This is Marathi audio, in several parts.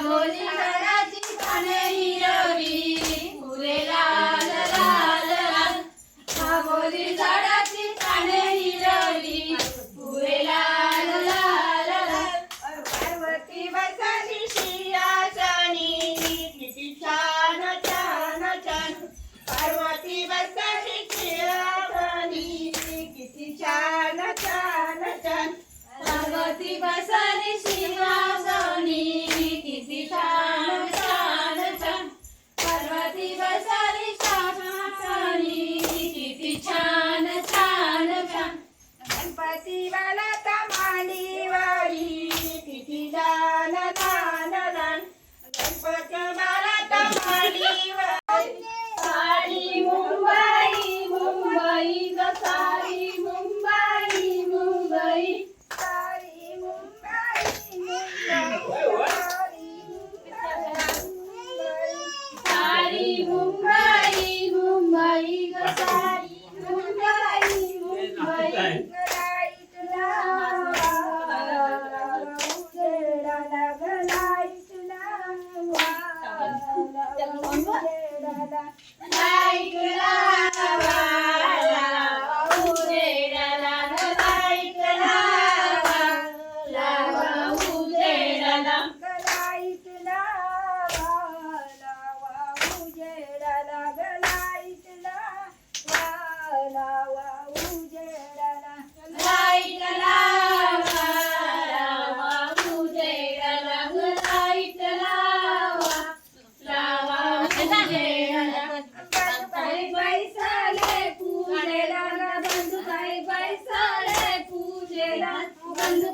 পাগলি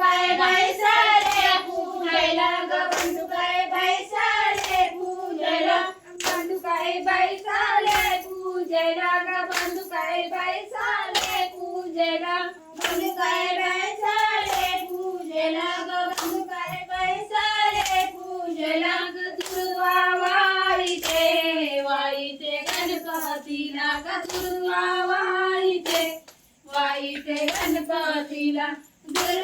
काय बाई सारे फुलायला ग बंधू काय बाई सारे फुलायला बंधू काय बाई सारे पूजेला ग बंधू काय बाई सारे पूजेला बंधू काय बाई सारे पूजेला ग बंधू काय बाई सारे पूजेला ग दुर्वा वाईते वाईते गणपतीला ग दुर्वा वाई ते गणपतीला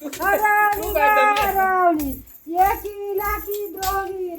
હરાવી હરાવી એકી લાખી દોરી